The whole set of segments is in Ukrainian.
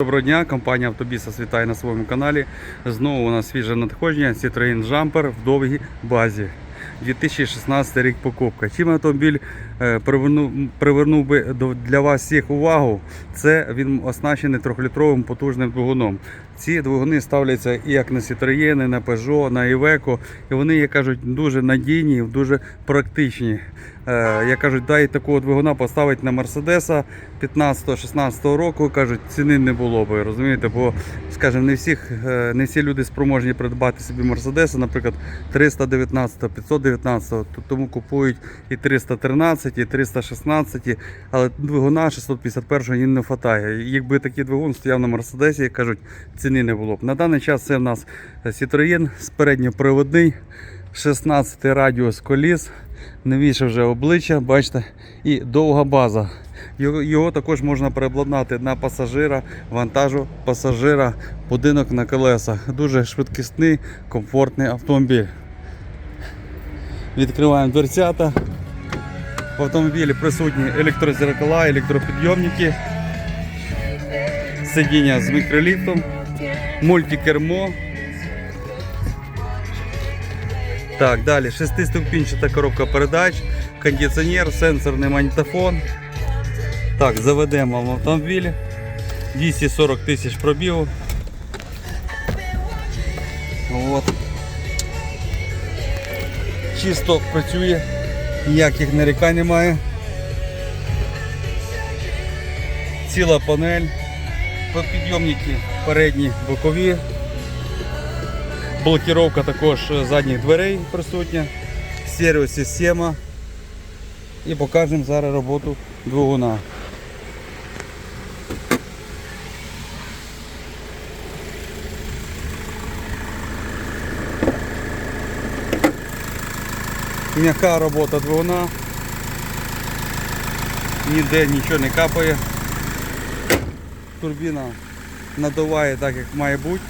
Доброго дня, компанія Автобіса вітає на своєму каналі. Знову у нас свіже надходження Citroen Jumper в довгій базі. 2016 рік покупка. Чим автомобіль е, привернув, привернув би для вас всіх увагу, це він оснащений трьохлітровим потужним двигуном. Ці двигуни ставляться як на Citroen, на Peugeot, на Iveco, і вони, як кажуть, дуже надійні, дуже практичні. Е, Як кажуть, дай такого двигуна поставити на Мерседеса 15-16 року, кажуть, ціни не було би, розумієте, бо, скажімо, не всіх, е, не всі люди спроможні придбати собі Мерседеса, наприклад, 319, 519, то- тому купують і 313, і 316, але двигуна 651 їм не вистачає. Якби такий двигун стояв на Мерседесі, кажуть, ціни не було б. На даний час це в нас Citroën з передньоприводний, 16 радіус коліс, новіше вже обличчя, бачите, і довга база. Його, також можна переобладнати на пасажира, вантажу пасажира, будинок на колесах. Дуже швидкісний, комфортний автомобіль. Відкриваємо дверцята. В автомобілі присутні електрозеркала, електропідйомники, сидіння з мікроліфтом, мультикермо. Так, далі шестиступінчата коробка передач, кондиціонер, сенсорний магнітофон. Так, заведемо в автомобіль. 240 тисяч пробігу. От. Чисто працює, ніяких нарікань немає. Ціла панель, підйомники передні, бокові. Блокіровка також задніх дверей присутня, стереосистема. І покажемо зараз роботу двигуна. М'яка робота двигуна. Ніде нічого не капає. Турбіна надуває так, як має бути.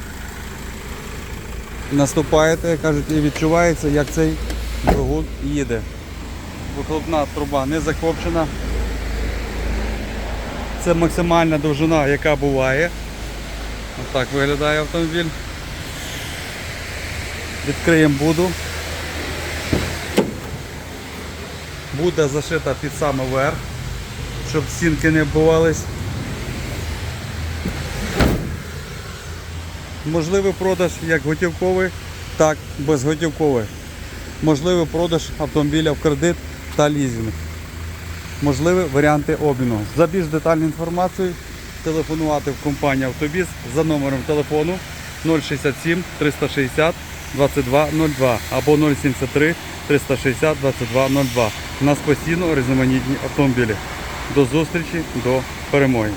Наступаєте, кажуть, і відчувається, як цей двигун їде. Вихлопна труба не закопчена. Це максимальна довжина, яка буває. Ось так виглядає автомобіль. Відкриємо буду. Буде зашита під саме верх, щоб стінки не оббивались. Можливий продаж як готівковий, так і безготівковий. Можливий продаж автомобіля в кредит та лізинг. Можливі варіанти обміну. За більш детальну інформацію телефонувати в компанію Автобіс за номером телефону 067 360 2202 або 073 360 2202. У нас постійно різноманітні автомобілі. До зустрічі, до перемоги.